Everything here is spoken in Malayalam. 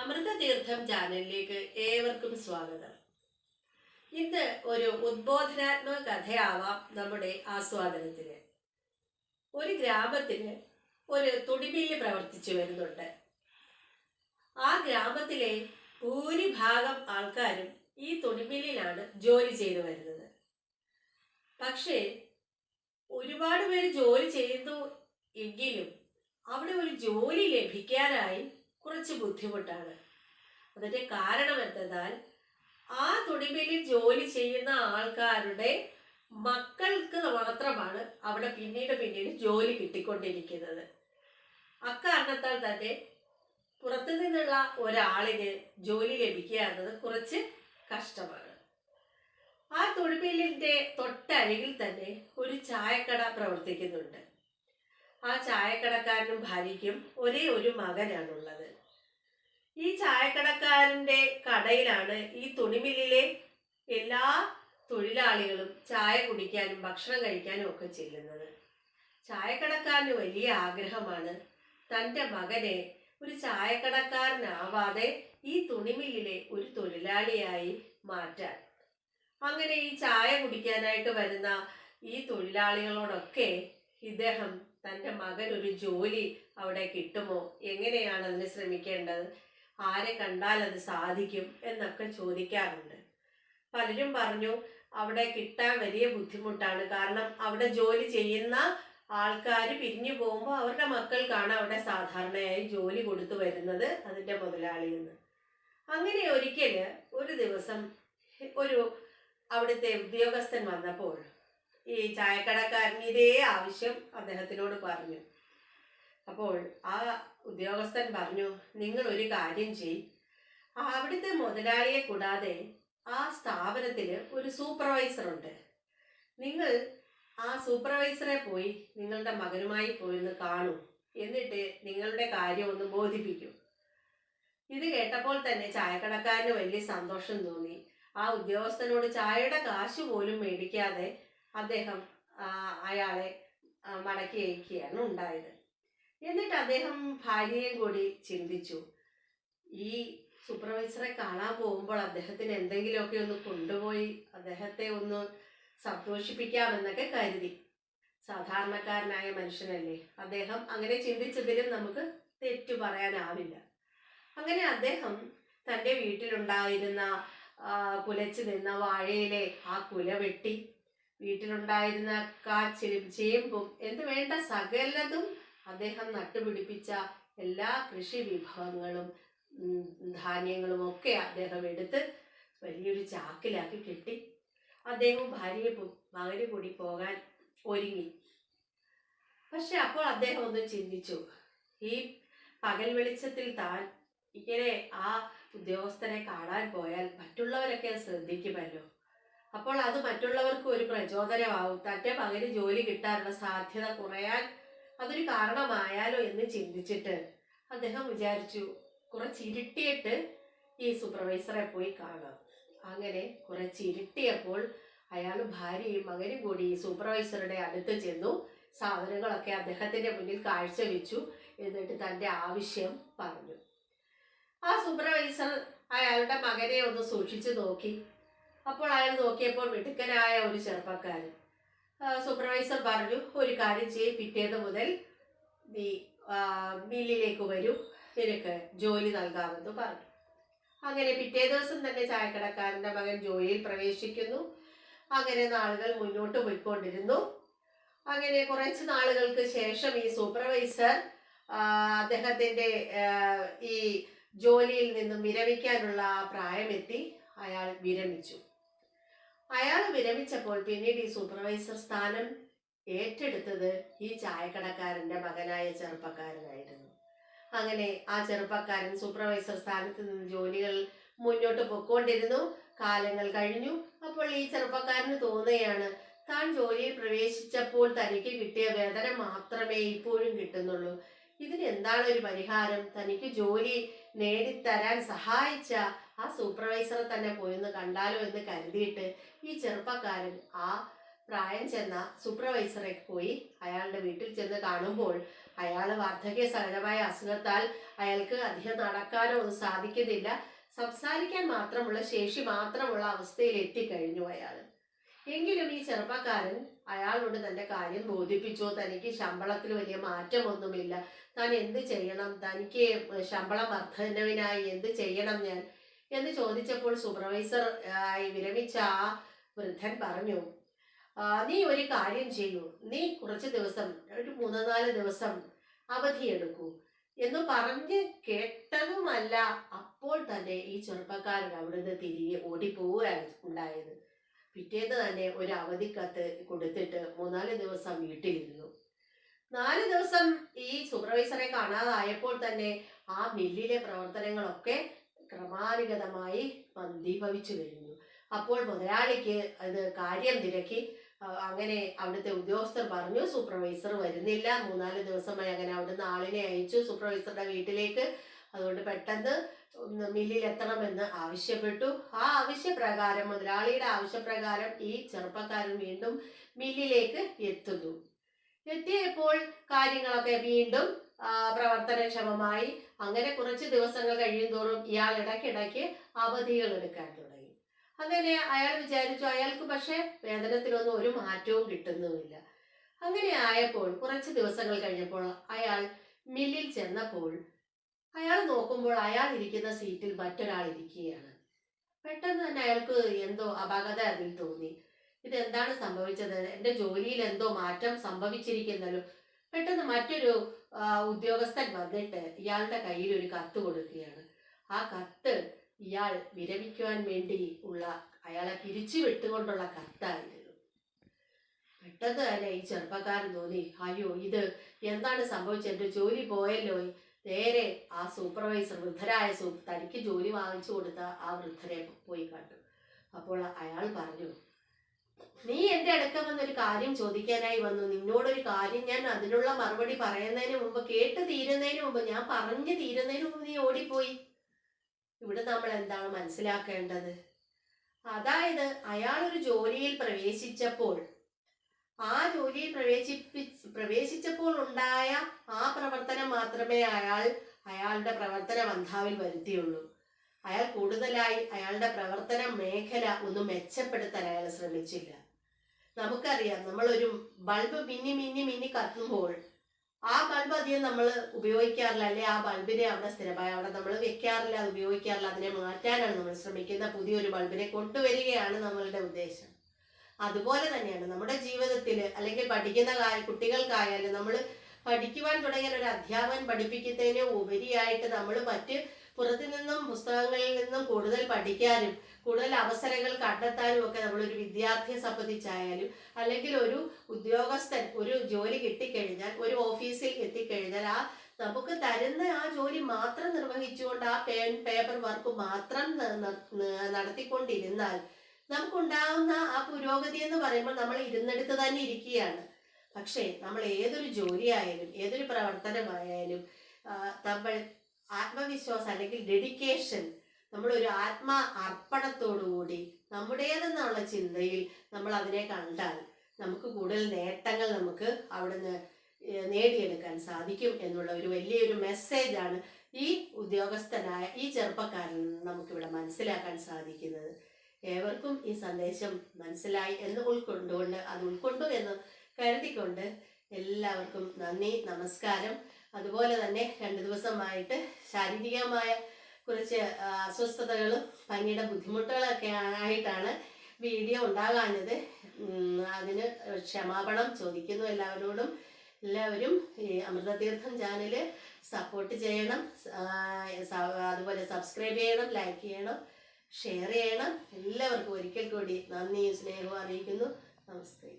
അമൃതതീർത്ഥം ചാനലിലേക്ക് ഏവർക്കും സ്വാഗതം. ഇന്ന് ഒരു ഉദ്ബോധനാത്മക കഥയാവാം നമ്മുടെ ആസ്വാദനത്തിന്. ഒരു ഗ്രാമത്തിന് ഒരു തുടിമില്ല് പ്രവർത്തിച്ചു വരുന്നുണ്ട്. ആ ഗ്രാമത്തിലെ ഭൂരിഭാഗം ആൾക്കാരും ഈ തുണിമില്ലിലാണ് ജോലി ചെയ്തു വരുന്നത്. പക്ഷേ ഒരുപാട് പേര് ജോലി ചെയ്യുന്നു എങ്കിലും അവിടെ ഒരു ജോലി ലഭിക്കാനായി കുറച്ച് ബുദ്ധിമുട്ടാണ്. അതിന്റെ കാരണം എന്തെന്നാൽ ആ തുണിമില്ലിൽ ജോലി ചെയ്യുന്ന ആൾക്കാരുടെ മക്കൾക്ക് മാത്രമാണ് അവിടെ പിന്നീട് പിന്നീട് ജോലി കിട്ടിക്കൊണ്ടിരിക്കുന്നത്. അക്കാരണത്താൽ തന്നെ പുറത്തു നിന്നുള്ള ഒരാളിന് ജോലി ലഭിക്കുക എന്നത് കുറച്ച് കഷ്ടമാണ്. ആ തുണിമില്ലിന്റെ തൊട്ടരികിൽ തന്നെ ഒരു ചായക്കട പ്രവർത്തിക്കുന്നുണ്ട്. ആ ചായക്കടക്കാരനും ഭാര്യയ്ക്കും ഒരേ ഒരു മകനാണുള്ളത്. ഈ ചായക്കടക്കാരന്റെ കടയിലാണ് ഈ തുണിമില്ലിലെ എല്ലാ തൊഴിലാളികളും ചായ കുടിക്കാനും ഭക്ഷണം കഴിക്കാനും ഒക്കെ ചെല്ലുന്നത്. ചായക്കടക്കാരന് വലിയ ആഗ്രഹമാണ് തന്റെ മകനെ ഒരു ചായക്കടക്കാരനാവാതെ ഈ തുണിമില്ലിലെ ഒരു തൊഴിലാളിയായി മാറ്റാൻ. അങ്ങനെ ഈ ചായ കുടിക്കാനായിട്ട് വരുന്ന ഈ തൊഴിലാളികളോടൊക്കെ ഇദ്ദേഹം തന്റെ മകൻ ഒരു ജോലി അവിടെ കിട്ടുമോ? എങ്ങനെയാണ് അതിന് ശ്രമിക്കേണ്ടത്? ആരെ കണ്ടാൽ അത് സാധിക്കും എന്നൊക്കെ ചോദിക്കാറുണ്ട്. പലരും പറഞ്ഞു അവിടെ കിട്ടാൻ വലിയ ബുദ്ധിമുട്ടാണ്. കാരണം അവിടെ ജോലി ചെയ്യുന്ന ആൾക്കാർ പിരിഞ്ഞു പോകുമ്പോൾ അവരുടെ മക്കൾക്കാണ് അവിടെ സാധാരണയായി ജോലി കൊടുത്തു വരുന്നത് അതിന്റെ നിന്ന് അങ്ങനെ ഒരിക്കൽ ഒരു ദിവസം ഒരു അവിടുത്തെ ഉദ്യോഗസ്ഥൻ വന്നപ്പോൾ ഈ ചായക്കടക്കാരൻ ഇതേ ആവശ്യം അദ്ദേഹത്തിനോട് പറഞ്ഞു. അപ്പോൾ ആ ഉദ്യോഗസ്ഥൻ പറഞ്ഞു നിങ്ങൾ ഒരു കാര്യം ചെയ്. അവിടുത്തെ മുതലാളിയെ കൂടാതെ ആ സ്ഥാപനത്തിൽ ഒരു സൂപ്പർവൈസർ ഉണ്ട്. നിങ്ങൾ ആ സൂപ്പർവൈസറെ പോയി നിങ്ങളുടെ മകനുമായി പോയി ഒന്ന് കാണൂ. എന്നിട്ട് നിങ്ങളുടെ കാര്യം ഒന്ന് ബോധിപ്പിക്കൂ. ഇത് കേട്ടപ്പോൾ തന്നെ ചായക്കടക്കാരന് വലിയ സന്തോഷം തോന്നി. ആ ഉദ്യോഗസ്ഥനോട് ചായയുടെ കാശ് പോലും മേടിക്കാതെ അദ്ദേഹം അയാളെ മടക്കി അയക്കുകയാണ് ഉണ്ടായത്. എന്നിട്ട് അദ്ദേഹം ഭാര്യയും കൂടി ചിന്തിച്ചു. ഈ സൂപ്പർവൈസറെ കാണാൻ പോകുമ്പോൾ അദ്ദേഹത്തിന് എന്തെങ്കിലുമൊക്കെ ഒന്ന് കൊണ്ടുപോയി അദ്ദേഹത്തെ ഒന്ന് സന്തോഷിപ്പിക്കാമെന്നൊക്കെ കരുതി. സാധാരണക്കാരനായ മനുഷ്യനല്ലേ. അദ്ദേഹം അങ്ങനെ ചിന്തിച്ചതിലും നമുക്ക് തെറ്റു പറയാനാവില്ല. അങ്ങനെ അദ്ദേഹം തന്റെ വീട്ടിലുണ്ടായിരുന്ന കുലച്ചു നിന്ന വാഴയിലെ ആ കുല വെട്ടി വീട്ടിലുണ്ടായിരുന്ന കാച്ചിലും ചേമ്പും എന്ത് വേണ്ട സകലതും അദ്ദേഹം നട്ടുപിടിപ്പിച്ച എല്ലാ കൃഷി വിഭവങ്ങളും ധാന്യങ്ങളും ഒക്കെ അദ്ദേഹം എടുത്ത് വലിയൊരു ചാക്കിലാക്കി കെട്ടി. അദ്ദേഹവും ഭാര്യയെ മകന് കൂടി പോകാൻ ഒരുങ്ങി. പക്ഷെ അപ്പോൾ അദ്ദേഹം ഒന്ന് ചിന്തിച്ചു ഈ പകൽ വെളിച്ചത്തിൽ താൻ ഇങ്ങനെ ആ ഉദ്യോഗസ്ഥനെ കാണാൻ പോയാൽ മറ്റുള്ളവരൊക്കെ ശ്രദ്ധിക്കുമല്ലോ. അപ്പോൾ അത് മറ്റുള്ളവർക്ക് ഒരു പ്രചോദനമാവും. തന്റെ പകര് ജോലി കിട്ടാനുള്ള സാധ്യത കുറയാൻ അതൊരു കാരണമായാലോ എന്ന് ചിന്തിച്ചിട്ട് അദ്ദേഹം വിചാരിച്ചു കുറച്ച് ഇരുട്ടിയിട്ട് ഈ സൂപ്പർവൈസറെ പോയി കാണാം. അങ്ങനെ കുറച്ച് ഇരുട്ടിയപ്പോൾ അയാൾ ഭാര്യയും മകനും കൂടി ഈ സൂപ്പർവൈസറുടെ അടുത്ത് ചെന്നു സാധനങ്ങളൊക്കെ അദ്ദേഹത്തിന്റെ മുന്നിൽ കാഴ്ചവെച്ചു എന്നിട്ട് തന്റെ ആവശ്യം പറഞ്ഞു. ആ സൂപ്പർവൈസർ അയാളുടെ മകനെ ഒന്ന് സൂക്ഷിച്ചു നോക്കി. അപ്പോൾ അയാൾ നോക്കിയപ്പോൾ മിടുക്കനായ ഒരു ചെറുപ്പക്കാരൻ. സൂപ്പർവൈസർ പറഞ്ഞു ഒരു കാര്യം ചെയ്യും പിറ്റേന്ന് മുതൽ നീ മില്ലിലേക്ക് വരൂ. നിനക്ക് ജോലി നൽകാമെന്ന് പറഞ്ഞു. അങ്ങനെ പിറ്റേ ദിവസം തന്നെ ചായക്കടക്കാരന്റെ മകൻ ജോലിയിൽ പ്രവേശിക്കുന്നു. അങ്ങനെ നാളുകൾ മുന്നോട്ട് പോയിക്കൊണ്ടിരുന്നു. അങ്ങനെ കുറച്ച് നാളുകൾക്ക് ശേഷം ഈ സൂപ്പർവൈസർ അദ്ദേഹത്തിന്റെ ഈ ജോലിയിൽ നിന്നും വിരമിക്കാനുള്ള പ്രായമെത്തി. അയാൾ വിരമിച്ചു. അയാൾ വിരമിച്ചപ്പോൾ പിന്നീട് ഈ സൂപ്പർവൈസർ സ്ഥാനം ഏറ്റെടുത്തത് ഈ ചായക്കടക്കാരന്റെ മകനായ ചെറുപ്പക്കാരനായിരുന്നു. അങ്ങനെ ആ ചെറുപ്പക്കാരൻ സൂപ്പർവൈസർ സ്ഥാനത്ത് നിന്ന് ജോലികൾ മുന്നോട്ട് പൊക്കോണ്ടിരുന്നു. കാലങ്ങൾ കഴിഞ്ഞു. അപ്പോൾ ഈ ചെറുപ്പക്കാരന് തോന്നുകയാണ് താൻ ജോലിയിൽ പ്രവേശിച്ചപ്പോൾ തനിക്ക് കിട്ടിയ വേതനം മാത്രമേ ഇപ്പോഴും കിട്ടുന്നുള്ളൂ. ഇതിന് എന്താണ് ഒരു പരിഹാരം? തനിക്ക് ജോലി നേടിത്തരാൻ സഹായിച്ച ആ സൂപ്പർവൈസറെ തന്നെ പോയെന്ന് കണ്ടാലോ എന്ന് കരുതിയിട്ട് ഈ ചെറുപ്പക്കാരൻ ആ പ്രായം ചെന്ന സൂപ്പർവൈസറെ പോയി അയാളുടെ വീട്ടിൽ ചെന്ന് കാണുമ്പോൾ അയാൾ വാർദ്ധക്യ സഹജമായ അസുഖത്താൽ അയാൾക്ക് അധികം നടക്കാനോ സാധിക്കുന്നില്ല. സംസാരിക്കാൻ മാത്രമുള്ള ശേഷി മാത്രമുള്ള അവസ്ഥയിൽ എത്തിക്കഴിഞ്ഞു അയാൾ. എങ്കിലും ഈ ചെറുപ്പക്കാരൻ അയാളോട് തന്റെ കാര്യം ബോധിപ്പിച്ചു തനിക്ക് ശമ്പളത്തിൽ വലിയ മാറ്റമൊന്നുമില്ല. താൻ എന്ത് ചെയ്യണം? തനിക്ക് ശമ്പളം വർധനവിനായി എന്ത് ചെയ്യണം ഞാൻ? എന്ന് ചോദിച്ചപ്പോൾ സൂപ്പർവൈസർ ആയി വിരമിച്ച ആ വൃദ്ധൻ പറഞ്ഞു നീ ഒരു കാര്യം ചെയ്യൂ. നീ കുറച്ച് ദിവസം ഒരു മൂന്ന് നാല് ദിവസം അവധിയെടുക്കൂ എന്ന് പറഞ്ഞ് കേട്ടതുമല്ല അപ്പോൾ തന്നെ ഈ ചെറുപ്പക്കാരൻ അവിടുന്ന് തിരികെ ഓടിപ്പോവുകയാണ് ഉണ്ടായത്. പിറ്റേന്ന് തന്നെ ഒരു അവധിക്കത്ത് കൊടുത്തിട്ട് മൂന്നാൽ ദിവസം വീട്ടിലിരുന്നു. നാല് ദിവസം ഈ സൂപ്പർവൈസറെ കാണാതായപ്പോൾ തന്നെ ആ മില്ലിലെ പ്രവർത്തനങ്ങളൊക്കെ ക്രമാനുഗതമായി മന്ദീഭവിച്ചു കഴിഞ്ഞു. അപ്പോൾ മുതലാളിക്ക് അത് കാര്യം തിരക്കി. അങ്ങനെ അവിടുത്തെ ഉദ്യോഗസ്ഥർ പറഞ്ഞു സൂപ്പർവൈസർ വരുന്നില്ല. മൂന്നാൽ ദിവസമായി അങ്ങനെ അവിടുന്ന് ആളിനെ അയച്ചു. സൂപ്പർവൈസറുടെ വീട്ടിലേക്ക്. അതുകൊണ്ട് പെട്ടെന്ന് മില്ലിലെത്തണമെന്ന് ആവശ്യപ്പെട്ടു. ആ ആവശ്യപ്രകാരം മുതലാളിയുടെ ആവശ്യപ്രകാരം ഈ ചെറുപ്പക്കാരൻ വീണ്ടും മില്ലിലേക്ക് എത്തുന്നു. എത്തിയപ്പോൾ കാര്യങ്ങളൊക്കെ വീണ്ടും പ്രവർത്തനക്ഷമമായി അങ്ങനെ കുറച്ച് ദിവസങ്ങൾ കഴിയുന്തോറും ഇയാൾ ഇടയ്ക്കിടയ്ക്ക് അവധികൾ എടുക്കാൻ തുടങ്ങി. അങ്ങനെ അയാൾ വിചാരിച്ചു അയാൾക്ക് പക്ഷെ വേതനത്തിലൊന്നും ഒരു മാറ്റവും കിട്ടുന്നുമില്ല. അങ്ങനെ ആയപ്പോൾ കുറച്ച് ദിവസങ്ങൾ കഴിഞ്ഞപ്പോൾ അയാൾ മില്ലിൽ ചെന്നപ്പോൾ അയാൾ നോക്കുമ്പോൾ അയാൾ ഇരിക്കുന്ന സീറ്റിൽ മറ്റൊരാൾ ഇരിക്കുകയാണ്. പെട്ടെന്ന് തന്നെ അയാൾക്ക് എന്തോ അപാകത അതിൽ തോന്നി. ഇതെന്താണ് സംഭവിച്ചത്? എന്റെ ജോലിയിൽ എന്തോ മാറ്റം സംഭവിച്ചിരിക്കുന്നല്ലോ. പെട്ടെന്ന് മറ്റൊരു ഉദ്യോഗസ്ഥൻ വന്നിട്ട് ഇയാളുടെ കയ്യിൽ ഒരു കത്ത് കൊടുക്കുകയാണ്. ആ കത്ത് ഇയാൾ വിരമിക്കുവാൻ വേണ്ടി ഉള്ള അയാളെ പിരിച്ചു വിട്ടുകൊണ്ടുള്ള കത്തായിരുന്നു. പെട്ടെന്ന് തന്നെ ഈ ചെറുപ്പക്കാരൻ തോന്നി അയ്യോ ഇത് എന്താണ് സംഭവിച്ചത്? എന്റെ ജോലി പോയല്ലോ. നേരെ ആ സൂപ്പർവൈസർ വൃദ്ധരായ സൂ തനിക്ക് ജോലി വാങ്ങിച്ചു കൊടുത്ത ആ വൃദ്ധരെ പോയി കണ്ടു. അപ്പോൾ അയാൾ പറഞ്ഞു നീ എന്റെ അടുക്ക വന്നൊരു കാര്യം ചോദിക്കാനായി വന്നു. നിന്നോടൊരു കാര്യം ഞാൻ അതിനുള്ള മറുപടി പറയുന്നതിന് മുമ്പ് കേട്ട് തീരുന്നതിന് മുമ്പ് ഞാൻ പറഞ്ഞു തീരുന്നതിന് മുമ്പ് നീ ഓടിപ്പോയി. ഇവിടെ നമ്മൾ എന്താണ് മനസ്സിലാക്കേണ്ടത്? അതായത് അയാൾ ഒരു ജോലിയിൽ പ്രവേശിച്ചപ്പോൾ ആ ജോലിയിൽ പ്രവേശിപ്പി പ്രവേശിച്ചപ്പോൾ ഉണ്ടായ ആ പ്രവർത്തനം മാത്രമേ അയാൾ അയാളുടെ പ്രവർത്തന ബന്ധാവിൽ വരുത്തിയുള്ളൂ. അയാൾ കൂടുതലായി അയാളുടെ പ്രവർത്തന മേഖല ഒന്ന് മെച്ചപ്പെടുത്താൻ അയാൾ ശ്രമിച്ചില്ല. നമുക്കറിയാം നമ്മളൊരു ബൾബ് മിന്നി മിന്നി മിന്നി കത്തുമ്പോൾ ആ ബൾബ് അധികം നമ്മൾ ഉപയോഗിക്കാറില്ല. അല്ലെ ആ ബൾബിനെ അവിടെ സ്ഥിരമായി അവിടെ നമ്മൾ വെക്കാറില്ല അത് ഉപയോഗിക്കാറില്ല അതിനെ മാറ്റാനാണ് നമ്മൾ ശ്രമിക്കുന്ന പുതിയൊരു ബൾബിനെ കൊണ്ടുവരികയാണ് നമ്മളുടെ ഉദ്ദേശം. അതുപോലെ തന്നെയാണ് നമ്മുടെ ജീവിതത്തിൽ അല്ലെങ്കിൽ പഠിക്കുന്ന കുട്ടികൾക്കായാലും നമ്മൾ പഠിക്കുവാൻ തുടങ്ങിയ ഒരു അധ്യാപകൻ പഠിപ്പിക്കുന്നതിന് ഉപരിയായിട്ട് നമ്മൾ മറ്റ് പുറത്തു നിന്നും പുസ്തകങ്ങളിൽ നിന്നും കൂടുതൽ പഠിക്കാനും കൂടുതൽ അവസരങ്ങൾ കണ്ടെത്താനും ഒക്കെ നമ്മളൊരു വിദ്യാർത്ഥിയെ സംബന്ധിച്ചായാലും അല്ലെങ്കിൽ ഒരു ഉദ്യോഗസ്ഥൻ ഒരു ജോലി കിട്ടിക്കഴിഞ്ഞാൽ ഒരു ഓഫീസിൽ എത്തിക്കഴിഞ്ഞാൽ ആ നമുക്ക് തരുന്ന ആ ജോലി മാത്രം നിർവഹിച്ചുകൊണ്ട് ആ പേൻ പേപ്പർ വർക്ക് മാത്രം നടത്തിക്കൊണ്ടിരുന്നാൽ നമുക്കുണ്ടാവുന്ന ആ പുരോഗതി എന്ന് പറയുമ്പോൾ നമ്മൾ ഇരുന്നെടുത്ത് തന്നെ ഇരിക്കുകയാണ്. പക്ഷേ നമ്മൾ ഏതൊരു ജോലിയായാലും ഏതൊരു പ്രവർത്തനമായാലും നമ്മൾ ആത്മവിശ്വാസം അല്ലെങ്കിൽ ഡെഡിക്കേഷൻ നമ്മൾ നമ്മളൊരു ആത്മാ അർപ്പണത്തോടുകൂടി നമ്മുടേതെന്നുള്ള ചിന്തയിൽ നമ്മൾ അതിനെ കണ്ടാൽ നമുക്ക് കൂടുതൽ നേട്ടങ്ങൾ നമുക്ക് അവിടുന്ന് നേടിയെടുക്കാൻ സാധിക്കും എന്നുള്ള ഒരു വലിയൊരു മെസ്സേജാണ് ഈ ഉദ്യോഗസ്ഥനായ ഈ ചെറുപ്പക്കാരിൽ നിന്ന് നമുക്കിവിടെ മനസ്സിലാക്കാൻ സാധിക്കുന്നത്. ഏവർക്കും ഈ സന്ദേശം മനസ്സിലായി എന്ന് ഉൾക്കൊണ്ടുകൊണ്ട് അത് ഉൾക്കൊണ്ടു എന്ന് കരുതിക്കൊണ്ട് എല്ലാവർക്കും നന്ദി നമസ്കാരം. അതുപോലെ തന്നെ രണ്ട് ദിവസമായിട്ട് ശാരീരികമായ കുറച്ച് അസ്വസ്ഥതകളും പനിയുടെ ബുദ്ധിമുട്ടുകളൊക്കെ ആയിട്ടാണ് വീഡിയോ ഉണ്ടാകാഞ്ഞത്. അതിന് ക്ഷമാപണം ചോദിക്കുന്നു എല്ലാവരോടും. എല്ലാവരും ഈ അമൃതതീർത്ഥം ചാനൽ സപ്പോർട്ട് ചെയ്യണം. അതുപോലെ സബ്സ്ക്രൈബ് ചെയ്യണം ലൈക്ക് ചെയ്യണം ഷെയർ ചെയ്യണം. എല്ലാവർക്കും ഒരിക്കൽ കൂടി നന്ദിയും സ്നേഹവും അറിയിക്കുന്നു. നമസ്തേ.